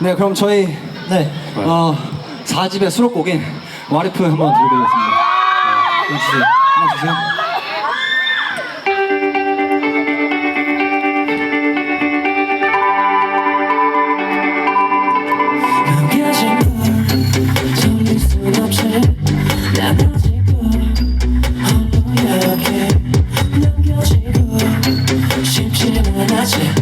네, 그럼 저희 네. 네. 어, 4집의 수록곡인 와리프 한번 들려드리겠습니다. 네, 주세요. 한번 주세요. 심심은 아직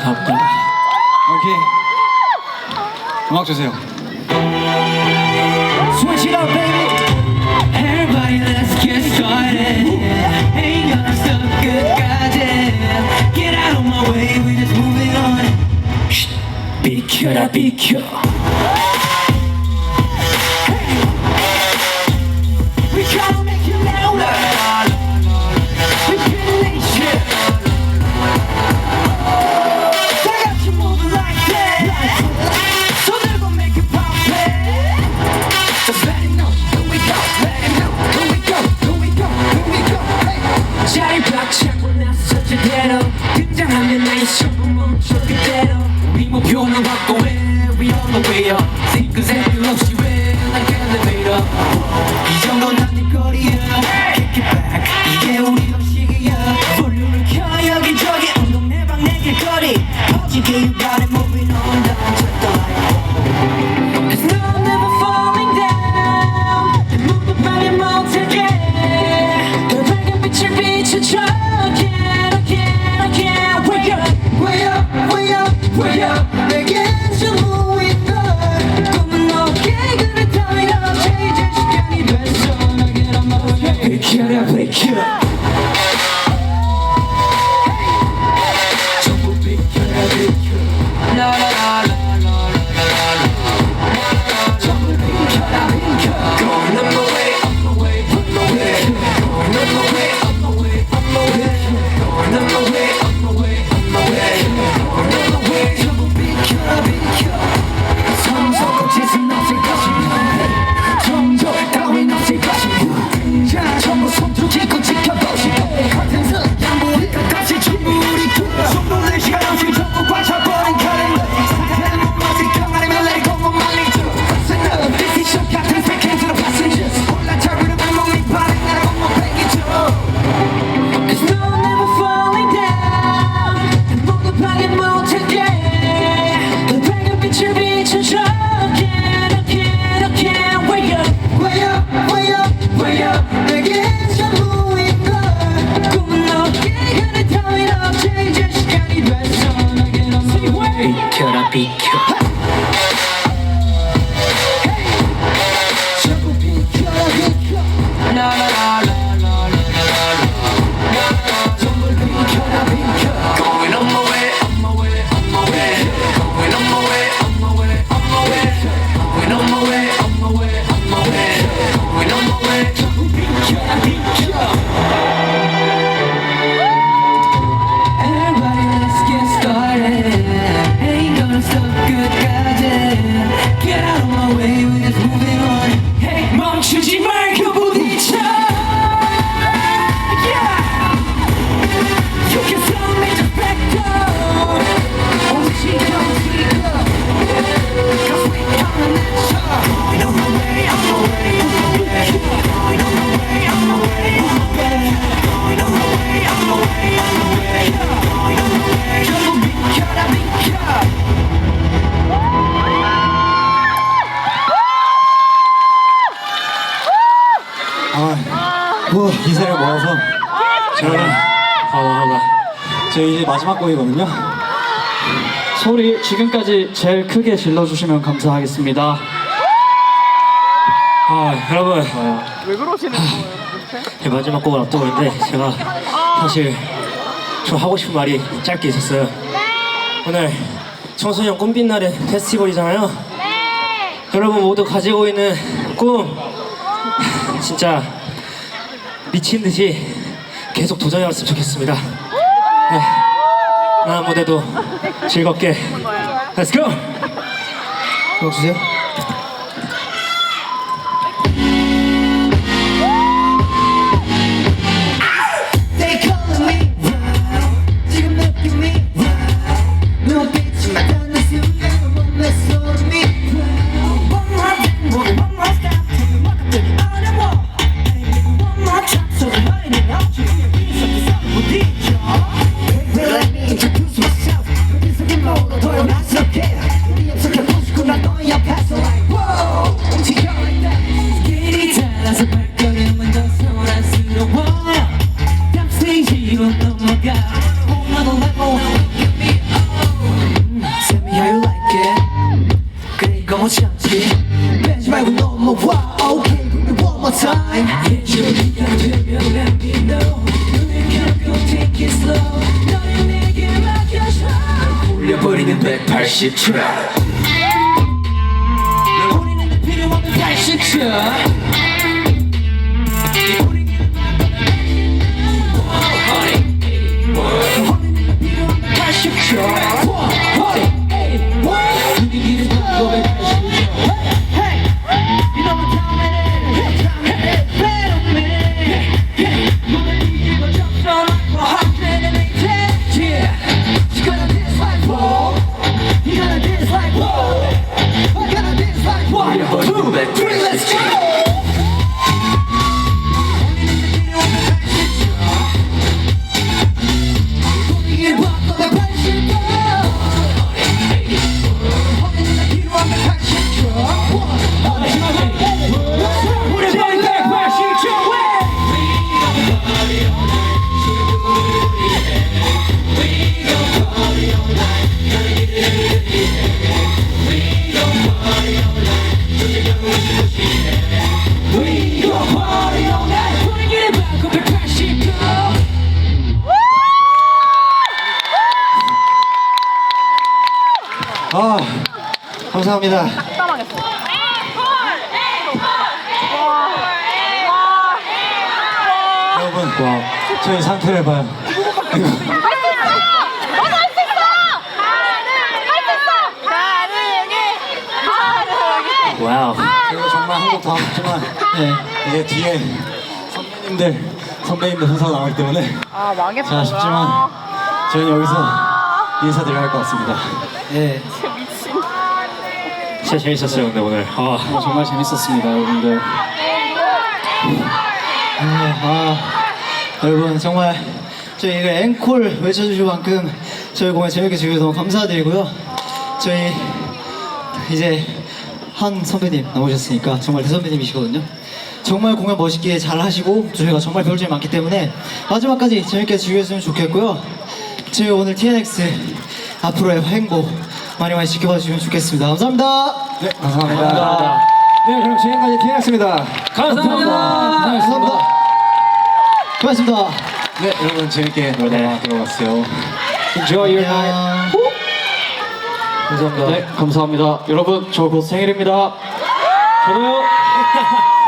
감사합니다. 오케이. 음악 주세요. Switch it up, baby. Everybody, let's get started. Get out of my way, we just moving on. 비켜라, 비켜. you do, you 마지막 곡이거든요. 소리 지금까지 제일 크게 질러주시면 감사하겠습니다. 아 여러분 왜 그러시는 거예요 도대체? 마지막 곡을 앞두고 있는데 제가 사실 좀 하고 싶은 말이 짧게 있었어요 오늘 청소년 꿈빛 날의 페스티벌이잖아요 여러분 모두 가지고 있는 꿈 진짜 미친 듯이 계속 도전해왔으면 좋겠습니다 네. 다음 무대도 즐겁게 Let's go! 주세요. 준비가 되면 let me know 눈을 감고 take it slow 너를 내게 맡겨줘 올려버리는 180 트랙 우리는 내 필요 없는 80 트랙 감사합니다. 여러분, 와, 저희 상태를 봐요. 와우 저희가 정말 한곡더 하고 싶지만, 네, 이제 뒤에 선배님들, 선배님들 순서가 나오기 때문에 아 망했다. 자, 아쉽지만 저희는 여기서 인사드려야 할 것 같습니다. 네, 진짜 재밌었어요 근데 오늘 아 어, 정말 재밌었습니다, 여러분들. 아, 아, 여러분 정말 저희 이거 앵콜 외쳐주실 만큼 저희 공연 재밌게 즐겨서 너무 감사드리고요. 저희 이제 한 선배님 나오셨으니까 정말 대선배님이시거든요. 정말 공연 멋있게 잘 하시고 저희가 정말 배울 점이 많기 때문에 마지막까지 재밌게 즐겼으면 좋겠고요. 저희 오늘 TNX 앞으로의 행보 많이 많이 지켜봐 주시면 좋겠습니다. 감사합니다. 네, 감사합니다. 네, 그럼 지금까지 TNX입니다. 감사합니다 감사합니다. 고맙습니다. 네, 여러분 재밌게 놀다 들어갔어요. Enjoy your night. 감사합니다 네, 감사합니다. 여러분, 저 곧 생일입니다. 저도요.